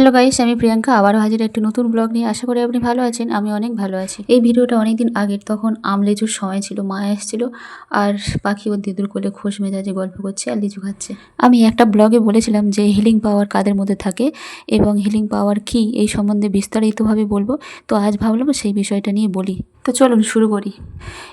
Hello guys, আমি প্রিয়াঙ্কা, আবারও হাজির একটি নতুন ব্লগ নিয়ে। আশা করি আপনি ভালো আছেন, আমি অনেক ভালো আছি। এই ভিডিওটা অনেক দিন আগের, তখন আম লিচুর সময় ছিল, মা এসেছিল, আর পাখি ও দিদুর কোলে খোশ মেজাজে গল্প করছে আর লিচু খাচ্ছে। আমি একটা ব্লগে বলেছিলাম যে হিলিং পাওয়ার কাদের মধ্যে থাকে এবং হিলিং পাওয়ার কি, এই সম্বন্ধে বিস্তারিতভাবে বলব। তো আজ ভাবলাম সেই বিষয়টা নিয়ে বলি। তো চলুন শুরু করি।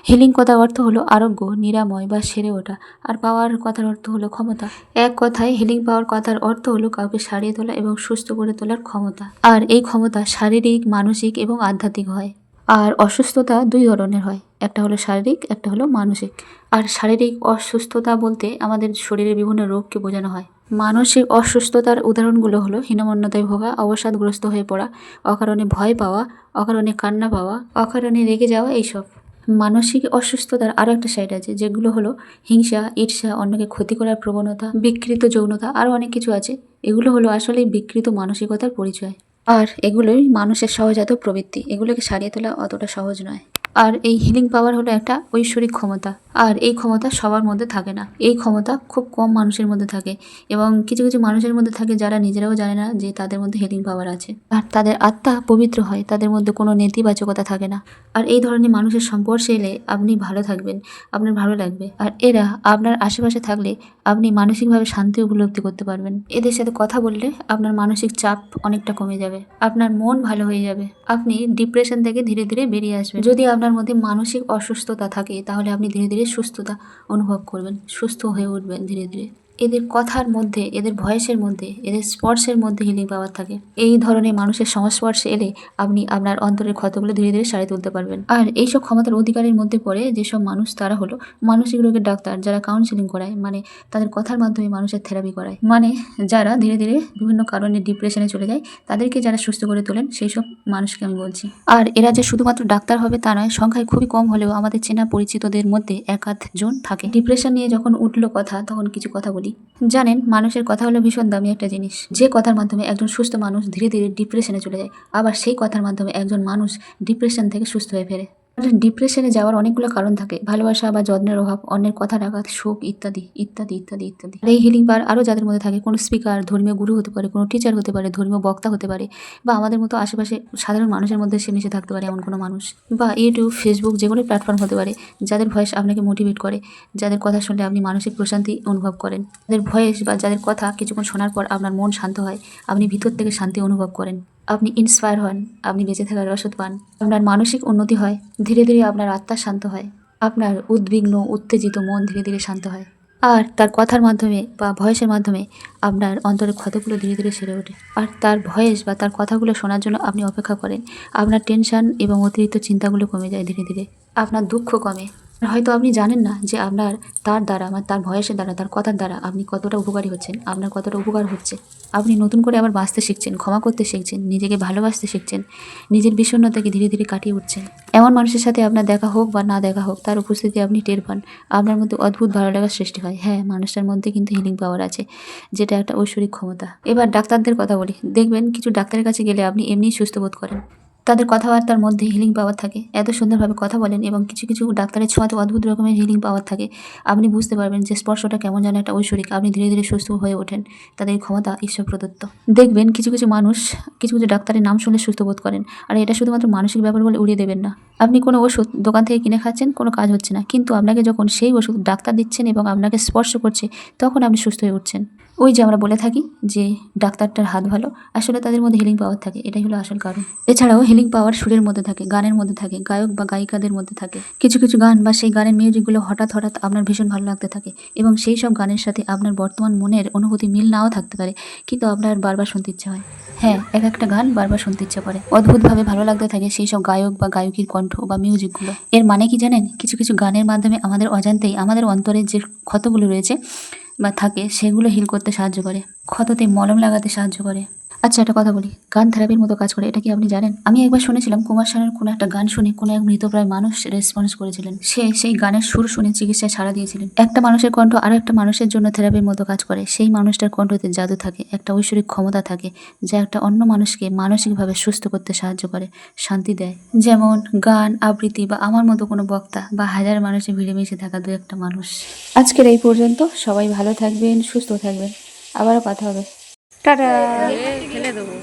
হিলিং কথার অর্থ হলো আরোগ্য, নিরাময় বা সেরে ওঠা। আর পাওয়ার কথার অর্থ হলো ক্ষমতা। এক কথায় হিলিং পাওয়ার কথার অর্থ হলো কাউকে সারিয়ে তোলা এবং সুস্থ করে তোলার ক্ষমতা। আর এই ক্ষমতা শারীরিক, মানসিক এবং আধ্যাত্মিক হয়। আর অসুস্থতা দুই ধরনের হয়। একটা হলো শারীরিক, একটা হলো মানসিক। আর শারীরিক অসুস্থতা বলতে আমাদের শরীরে বিভিন্ন রোগকে বোঝানো হয়। মানসিক অসুস্থতার উদাহরণগুলো হলো হীনমন্যতায় ভোগা, অবসাদগ্রস্ত হয়ে পড়া, অকারণে ভয় পাওয়া, অকারণে কান্না পাওয়া, অকারণে রেগে যাওয়া, এইসব। মানসিক অসুস্থতার আরও একটা সাইড আছে, যেগুলো হলো হিংসা, ঈর্ষা, অন্যকে ক্ষতি করার প্রবণতা, বিকৃত যৌনতা, আরও অনেক কিছু আছে। এগুলো হলো আসলে বিকৃত মানসিকতার পরিচয়। আর এগুলোই মানুষের সহজাত প্রবৃত্তি। এগুলোকে সারিয়ে তোলা অতটা সহজ নয়। আর এই হিলিং পাওয়ার হলো একটা ঐশ্বরিক ক্ষমতা। আর এই ক্ষমতা সবার মধ্যে থাকে না। এই ক্ষমতা খুব কম মানুষের মধ্যে থাকে এবং কিছু কিছু মানুষের মধ্যে থাকে যারা নিজেরাও জানে না যে তাদের মধ্যে হিলিং পাওয়ার আছে। আর তাদের আত্মা পবিত্র হয়, তাদের মধ্যে কোনো নেতিবাচকতা থাকে না। আর এই ধরনের মানুষের সংস্পর্শে এলে আপনি ভালো থাকবেন, আপনার ভালো লাগবে। আর এরা আপনার আশেপাশে থাকলে আপনি মানসিকভাবে শান্তি উপলব্ধি করতে পারবেন। এদের সাথে কথা বললে আপনার মানসিক চাপ অনেকটা কমে যাবে, আপনার মন ভালো হয়ে যাবে, আপনি ডিপ্রেশন থেকে ধীরে ধীরে বেরিয়ে আসবেন। যদি আপনার মধ্যে মানসিক অসুস্থতা থাকে, তাহলে আপনি ধীরে ধীরে সুস্থতা অনুভব করবেন সুস্থ হয়ে উঠবেন ধীরে ধীরে। এদের কথার মধ্যে, এদের ভয়েসের মধ্যে, এদের স্পর্শের মধ্যে হিলিং পাওয়ার থাকে। এই ধরনের মানুষের সংস্পর্শে এলে আপনি আপনার অন্তরের ক্ষতগুলো ধীরে ধীরে সারিয়ে তুলতে পারবেন। আর এইসব ক্ষমতার অধিকারের মধ্যে পড়ে যেসব মানুষ তারা হলো মানসিক রোগের ডাক্তার, যারা কাউন্সিলিং করায় মানে তাদের কথার মাধ্যমে মানুষের থেরাপি করায়। মানে যারা ধীরে ধীরে বিভিন্ন কারণে ডিপ্রেশনে চলে যায়, তাদেরকে যারা সুস্থ করে তোলেন সেই সব মানুষকে আমি বলছি। আর এরা যে শুধুমাত্র ডাক্তার হবে তা নয়, সংখ্যায় খুবই কম হলেও আমাদের চেনা পরিচিতদের মধ্যে এক আধ জন থাকে। ডিপ্রেশন নিয়ে যখন উঠল কথা, তখন কিছু কথা বলি। জানেন, মানুষের কথা হলো ভীষণ দামি একটা জিনিস। যে কথার মাধ্যমে একজন সুস্থ মানুষ ধীরে ধীরে ডিপ্রেশনে চলে যায়, আবার সেই কথার মাধ্যমে একজন মানুষ ডিপ্রেশন থেকে সুস্থ হয়ে ফেরে। ডিপ্রেশনে যাওয়ার অনেকগুলো কারণ থাকে। ভালোবাসা বা যত্নের অভাব, অন্যের কথা আঘাত শোক ইত্যাদি ইত্যাদি ইত্যাদি ইত্যাদি। এই হিলিং বার আরও যাদের মধ্যে থাকে, কোনো স্পিকার ধর্মীয় গুরু হতে পারে, কোনো টিচার হতে পারে, ধর্মীয় বক্তা হতে পারে, বা আমাদের মতো আশেপাশে সাধারণ মানুষের মধ্যে সে মিশে থাকতে পারে এমন কোনো মানুষ, বা ইউটিউব ফেসবুক যে কোনো প্ল্যাটফর্ম হতে পারে, যাদের ভয়েস আপনাকে মোটিভেট করে, যাদের কথা শুনলে আপনি মানসিক প্রশান্তি অনুভব করেন, যাদের ভয়েস বা যাদের কথা কিছুক্ষণ শোনার পর আপনার মন শান্ত হয়, আপনি ভিতর থেকে শান্তি অনুভব করেন। আপনি ইন্সপায়ার হন, আপনি বেঁচে থাকার রসদ পান। আপনার মানসিক উন্নতি হয়, ধীরে ধীরে আপনার আত্মা শান্ত হয়। আপনার উদ্বিগ্ন, উত্তেজিত মন ধীরে ধীরে শান্ত হয়। আর তার কথার মাধ্যমে বা ভয়েসের মাধ্যমে আপনার অন্তরের ক্ষতগুলো ধীরে ধীরে সেরে ওঠে। আর তার ভয়েস বা তার কথাগুলো শোনার জন্য আপনি অপেক্ষা করেন। আপনার টেনশন এবং অতিরিক্ত চিন্তাগুলো কমে যায় ধীরে ধীরে। আপনার দুঃখ কমে। হয়তো আপনি জানেন না যে আপনার তার দ্বারা বা তার ভয়েসের দ্বারা, তার কথার দ্বারা আপনি কতটা উপকারী হচ্ছেন, আপনার কতটা উপকার হচ্ছে। আপনি নতুন করে আবার বাঁচতে শিখছেন, ক্ষমা করতে শিখছেন, নিজেকে ভালোবাসতে শিখছেন, নিজের বিষণ্ণতাকে ধীরে ধীরে কাটিয়ে উঠছেন। এমন মানুষের সাথে আপনার দেখা হোক বা না দেখা হোক, তার উপস্থিতি আপনি টের পান। আপনার মধ্যে অদ্ভুত ভালো লাগার সৃষ্টি হয়। হ্যাঁ মানুষটার মধ্যে কিন্তু হিলিং পাওয়ার আছে, যেটা একটা ঐশ্বরিক ক্ষমতা। এবার ডাক্তারদের কথা বলি। দেখবেন কিছু ডাক্তারের কাছে গেলে আপনি এমনিই সুস্থ বোধ করেন। তাদের কথাবার্তার মধ্যে হিলিং পাওয়ার থাকে। এত সুন্দরভাবে কথা বলেন এবং কিছু কিছু ডাক্তারের ছোঁয়াতে অদ্ভুত রকমের হিলিং পাওয়ার থাকে। আপনি বুঝতে পারবেন যে স্পর্শটা কেমন যেন একটা ঐশ্বরিক। আপনি ধীরে ধীরে সুস্থ হয়ে ওঠেন। তাদের ক্ষমতা ঈশ্বর প্রদত্ত দেখবেন কিছু কিছু মানুষ, কিছু কিছু ডাক্তারের নাম শুনলে সুস্থ বোধ করেন। আর এটা শুধুমাত্র মানসিক ব্যাপার বলে উড়িয়ে দেবেন না। আপনি কোনো ওষুধ দোকান থেকে কিনে খাচ্ছেন, কোনো কাজ হচ্ছে না। কিন্তু আপনাকে যখন সেই ওষুধ ডাক্তার দিচ্ছেন এবং আপনাকে স্পর্শ করছে, তখন আপনি সুস্থ হয়ে উঠছেন। ওই যে আমরা বলে থাকি যে ডাক্তারটার হাত ভালো, আসলে তাদের মধ্যে হিলিং পাওয়ার থাকে, এটাই হলো আসল কারণ। এছাড়াও হিলিং পাওয়ার সুরের মধ্যে থাকে, গানের মধ্যে থাকে, গায়ক বা গায়িকাদের মধ্যে থাকে। কিছু কিছু গান বা সেই গানের মিউজিকগুলো হঠাৎ হঠাৎ আপনার ভীষণ ভালো লাগতে থাকে এবং সেই সব গানের সাথে আপনার বর্তমান মনের অনুভূতি মিল নাও থাকতে পারে, কিন্তু আপনার বারবার শুনতে ইচ্ছা হয়। হ্যাঁ এক একটা গান বারবার শুনতে ইচ্ছা করে। অদ্ভুতভাবে ভালো লাগতে থাকে সেই সব গায়ক বা গায়কির কণ্ঠ বা মিউজিকগুলো। এর মানে কি জানেন? কিছু কিছু গানের মাধ্যমে আমাদের অজান্তেই, আমাদের অন্তরের যে ক্ষতগুলো রয়েছে বা থাকে সেগুলো হিল করতে সাহায্য করে। ক্ষততে মলম লাগাতে সাহায্য করে। আচ্ছা একটা কথা বলি। গান থেরাপির মতো কাজ করে, এটা কি আপনি জানেন? আমি একবার শুনেছিলাম, কুমার শানুর কোনো একটা গান শুনে কোনো এক মৃতপ্রায় মানুষ রেসপন্স করেছিলেন। সে সেই গানের সুর শুনে চিকিৎসায় সাড়া দিয়েছিলেন। একটা মানুষের কণ্ঠ আরও একটা মানুষের জন্য থেরাপির মতো কাজ করে। সেই মানুষটার কণ্ঠতে জাদু থাকে, একটা ঐশ্বরিক ক্ষমতা থাকে, যা একটা অন্য মানুষকে মানসিকভাবে সুস্থ করতে সাহায্য করে, শান্তি দেয়। যেমন গান, আবৃত্তি বা আমার মতো কোনো বক্তা বা হাজার মানুষের ভিড়ে মিশে থাকা দু একটা মানুষ। আজকের এই পর্যন্ত। সবাই ভালো থাকবেন, সুস্থ থাকবেন। আবারও কথা হবে। টাটা ফেলে দেবো।